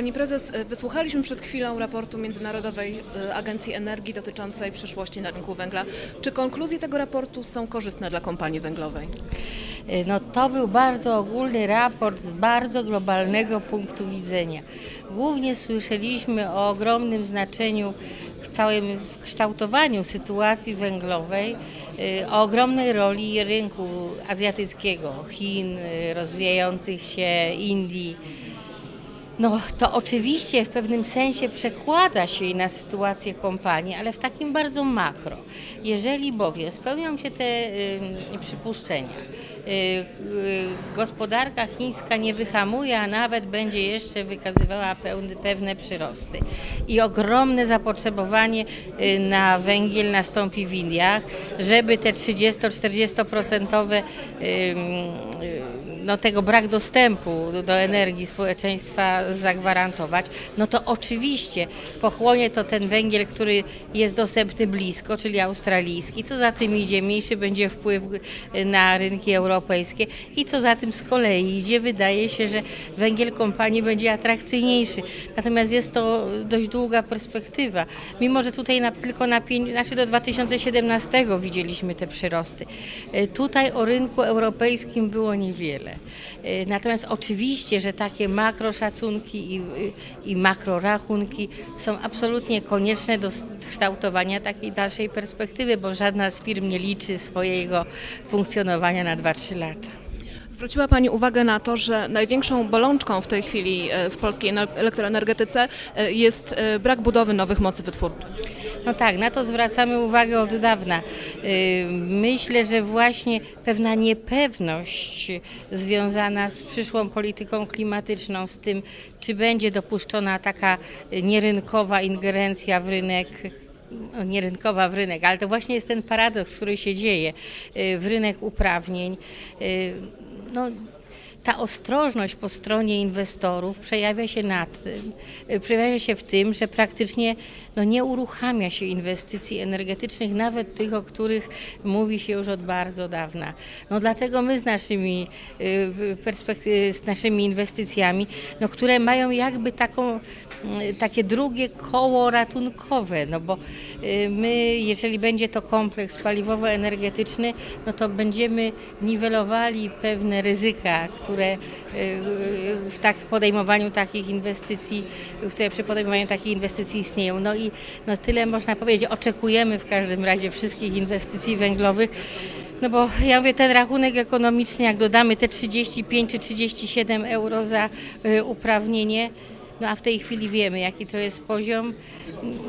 Pani prezes, e, wysłuchaliśmy przed chwilą raportu Międzynarodowej e, Agencji Energii dotyczącej przyszłości na rynku węgla. Czy konkluzje tego raportu są korzystne dla kompanii węglowej? Y, No to był bardzo ogólny raport z bardzo globalnego punktu widzenia. Głównie słyszeliśmy o ogromnym znaczeniu w całym kształtowaniu sytuacji węglowej, y, o ogromnej roli rynku azjatyckiego, Chin, y, rozwijających się Indii. No to oczywiście w pewnym sensie przekłada się i na sytuację kompanii, ale w takim bardzo makro. Jeżeli bowiem spełnią się te y, przypuszczenia, y, y, gospodarka chińska nie wyhamuje, a nawet będzie jeszcze wykazywała pewne przyrosty i ogromne zapotrzebowanie y, na węgiel nastąpi w Indiach, żeby te 30-40% no, tego brak dostępu do, do energii społeczeństwa zagwarantować, no to oczywiście pochłonie to ten węgiel, który jest dostępny blisko, czyli australijski. Co za tym idzie, mniejszy będzie wpływ na rynki europejskie i co za tym z kolei idzie, wydaje się, że węgiel kompanii będzie atrakcyjniejszy. Natomiast jest to dość długa perspektywa. Mimo, że tutaj na, tylko na pięć, znaczy do 2017 widzieliśmy te przyrosty. E, Tutaj o rynku europejskim było niewiele. E, Natomiast oczywiście, że takie makroszacunki i, i makrorachunki są absolutnie konieczne do kształtowania takiej dalszej perspektywy, bo żadna z firm nie liczy swojego funkcjonowania na 2-3 lata. Zwróciła Pani uwagę na to, że największą bolączką w tej chwili e, w polskiej ener- elektroenergetyce jest brak budowy nowych mocy wytwórczych. No tak, na to zwracamy uwagę od dawna. Yy, Myślę, że właśnie pewna niepewność związana z przyszłą polityką klimatyczną, z tym, czy będzie dopuszczona taka nierynkowa ingerencja w rynek no, nie rynkowa w rynek, ale to właśnie jest ten paradoks, który się dzieje yy, w rynek uprawnień. Yy, No, ta ostrożność po stronie inwestorów przejawia się nad tym, y, przejawia się w tym, że praktycznie no, nie uruchamia się inwestycji energetycznych, nawet tych, o których mówi się już od bardzo dawna. No dlatego my z naszymi, y, z naszymi inwestycjami, no, które mają jakby taką takie drugie koło ratunkowe, no bo y, my, jeżeli będzie to kompleks paliwowo-energetyczny, no to będziemy niwelowali pewne ryzyka, które y, w tak podejmowaniu takich inwestycji, które przy podejmowaniu takich inwestycji istnieją. No i no tyle można powiedzieć. Oczekujemy w każdym razie wszystkich inwestycji węglowych. No bo ja mówię, ten rachunek ekonomiczny, jak dodamy te 35 czy 37 euro za y, uprawnienie, no a w tej chwili wiemy, jaki to jest poziom,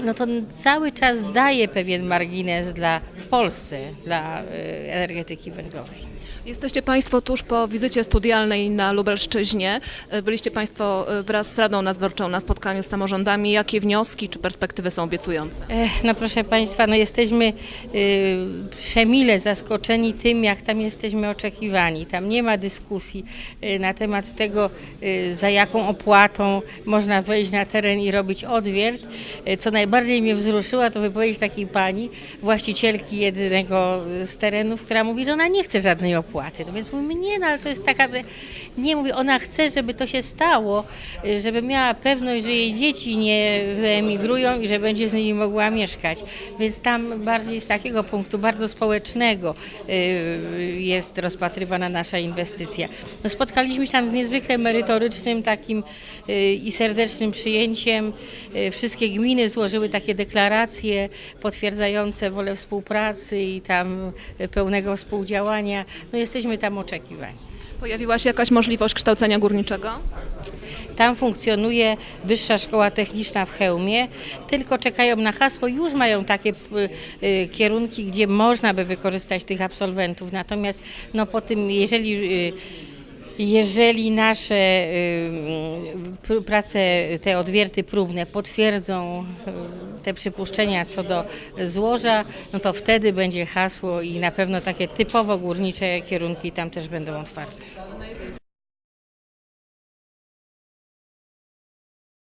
no to cały czas daje pewien margines dla, w Polsce dla y, energetyki węglowej. Jesteście Państwo tuż po wizycie studialnej na Lubelszczyźnie. E, Byliście Państwo e, wraz z Radą Nadzorczą na spotkaniu z samorządami. Jakie wnioski czy perspektywy są obiecujące? No proszę Państwa, no jesteśmy y, przemile zaskoczeni tym, jak tam jesteśmy oczekiwani. Tam nie ma dyskusji y, na temat tego, y, za jaką opłatą można wejść na teren i robić odwiert. Y, Co najbardziej mnie wzruszyła, to wypowiedź takiej pani, właścicielki jednego z terenów, która mówi, że ona nie chce żadnej opłaty. No więc mówimy, nie, no ale to jest taka, nie mówi, ona chce, żeby to się stało, y, żeby miała pewność, że jej dzieci nie wyemigrują i że będzie z nimi mogła mieszkać. Więc tam bardziej z takiego punktu bardzo społecznego y, jest rozpatrywana nasza inwestycja. No spotkaliśmy się tam z niezwykle merytorycznym takim y, i serdecznym przyjęciem. Wszystkie gminy złożyły takie deklaracje potwierdzające wolę współpracy i tam pełnego współdziałania. No jesteśmy tam oczekiwani. Pojawiła się jakaś możliwość kształcenia górniczego? Tam funkcjonuje Wyższa Szkoła Techniczna w Chełmie, tylko czekają na hasło. Już mają takie y, y, kierunki, gdzie można by wykorzystać tych absolwentów. Natomiast no, po tym, jeżeli y, jeżeli nasze pr- prace, te odwierty próbne potwierdzą te przypuszczenia co do złoża, no to wtedy będzie hasło i na pewno takie typowo górnicze kierunki tam też będą otwarte.